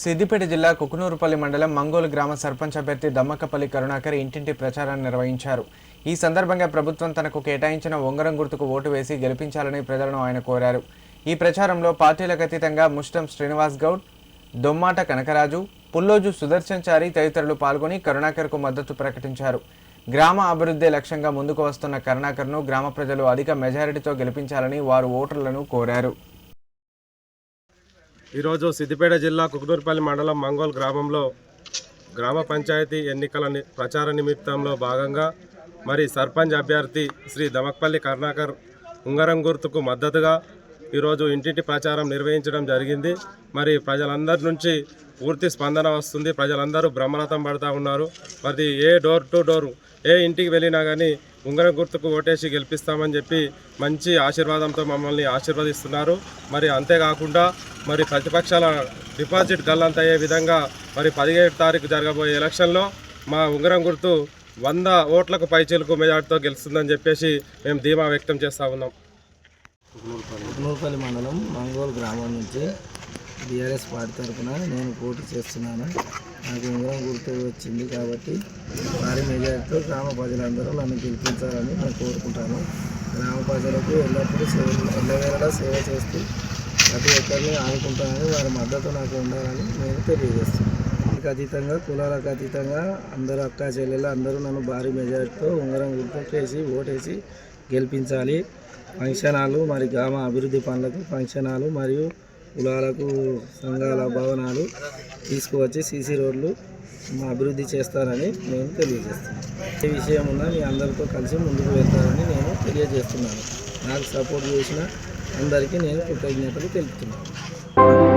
సిద్దిపేట జిల్లా కుకునూరుపల్లి మండలం మంగోలు గ్రామ సర్పంచ్ అభ్యర్థి దమ్మకపల్లి కరుణాకర్ ఇంటింటి ప్రచారాన్ని నిర్వహించారు. ఈ సందర్భంగా ప్రభుత్వం తనకు కేటాయించిన ఉంగరం గుర్తుకు ఓటు వేసి గెలిపించాలని ప్రజలను ఆయన కోరారు. ఈ ప్రచారంలో పార్టీలకు అతీతంగా ముష్టం శ్రీనివాస్ గౌడ్ దొమ్మాట కనకరాజు పుల్లోజు సుదర్శన్ చారి తదితరులు పాల్గొని కరుణాకర్కు మద్దతు ప్రకటించారు. గ్రామ అభివృద్ధి లక్ష్యంగా ముందుకు వస్తున్న కరుణాకర్ను గ్రామ ప్రజలు అధిక మెజారిటీతో గెలిపించాలని వారు ఓటర్లను కోరారు. ఈరోజు సిద్దిపేట జిల్లా కుకునూరుపల్లి మండలం మంగోల్ గ్రామంలో గ్రామ పంచాయతీ ఎన్నికల ప్రచార నిమిత్తంలో భాగంగా మరి సర్పంచ్ అభ్యర్థి శ్రీ దమక్పల్లి కరుణాకర్ ఉంగరం గుర్తుకు మద్దతుగా ఈరోజు ఇంటింటి ప్రచారం నిర్వహించడం జరిగింది. మరి ప్రజలందరి నుంచి పూర్తి స్పందన వస్తుంది. ప్రజలందరూ బ్రహ్మరథం పడుతూ ఉన్నారు. మరి ఏ డోర్ టు డోర్ ఏ ఇంటికి వెళ్ళినా కానీ ఉంగరం గుర్తుకు ఓటేసి గెలిపిస్తామని చెప్పి మంచి ఆశీర్వాదంతో మమ్మల్ని ఆశీర్వదిస్తున్నారు. మరి అంతేకాకుండా మరి ప్రతిపక్షాల డిపాజిట్ గల్లంత అయ్యే విధంగా మరి పదిహేడు తారీఖు జరగబోయే ఎలక్షన్లో మా ఉంగరం గుర్తు వంద ఓట్లకు పైచీలకు మెజార్టీతో గెలుస్తుందని చెప్పేసి మేము ధీమా వ్యక్తం చేస్తూ ఉన్నాం. మండలం మంగోల్ గ్రామం నుంచి బీఆర్ఎస్ పార్టీ తరఫున నేను పోటీ చేస్తున్నాను. నాకు ఉంగరం గుర్తు వచ్చింది కాబట్టి భారీ మెజార్టీతో గ్రామ ప్రజలందరూ నన్ను గెలిపించాలని నేను కోరుకుంటాను. గ్రామ ప్రజలకు ఎల్లప్పుడూ సేవ ఎల్లవేళలా సేవ చేస్తూ ప్రతి ఒక్కరిని ఆదుకుంటానని వారి మద్దతు నాకు ఉండాలని నేను తెలియజేస్తున్నాను. అతీతంగా కులాలకు అతీతంగా అందరూ అక్క చెల్లెలు అందరూ నన్ను భారీ మెజార్టీతో ఉంగరం గుర్తుకేసి ఓటేసి గెలిపించాలి. ఫంక్షన్ హాలు మరి గ్రామ అభివృద్ధి పనులకు ఫంక్షన్ హాలు మరియు కులాలకు సంఘాల భవనాలు తీసుకువచ్చి సీసీ రోడ్లు అభివృద్ధి చేస్తారని నేను తెలియజేస్తున్నాను. ఏ విషయం ఉన్నా మీ అందరితో కలిసి ముందుకు వెళ్తారని నేను తెలియజేస్తున్నాను. నాకు సపోర్ట్ చేసిన అందరికీ నేను కృతజ్ఞతలు తెలుపుతున్నాను.